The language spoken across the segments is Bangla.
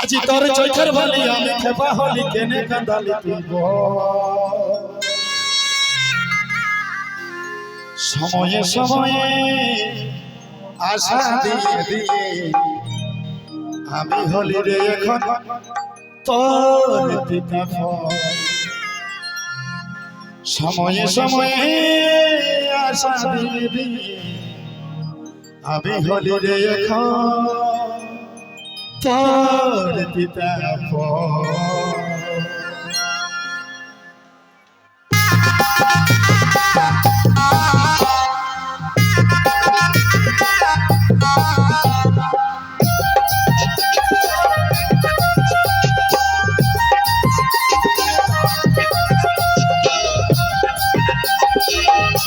আজি তোর চৈখের বলি আমি খেপা হলি, কেনে কাঁদালি তুই সময়ে সময়ে আশা দিয়ে দিয়ে আমি হলি রে এখন তোর পিতা ফল সময়ে সময়ে আশা দিবি। আমি হলি রে এখন তোর পিতা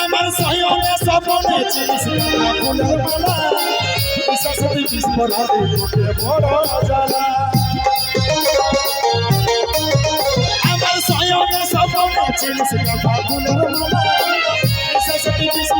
আমার সয়নে সপনে চিনিস না ফুলের মালা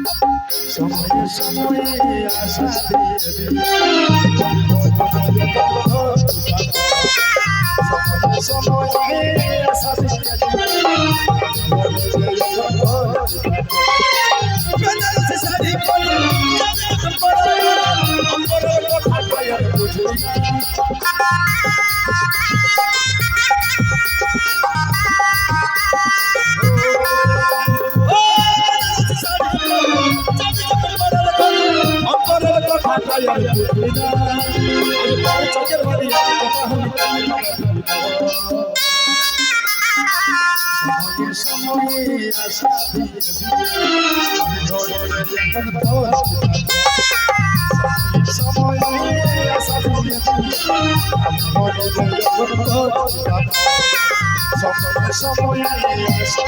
সময়ে সময়ে আশা দিয়ে চোখের হলি সময়ে আশা সময়ে আশা সময় আশা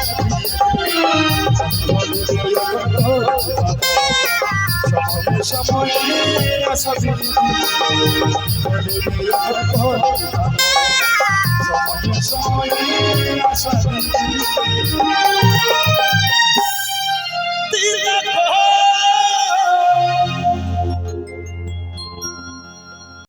সময় সময় আশা সময়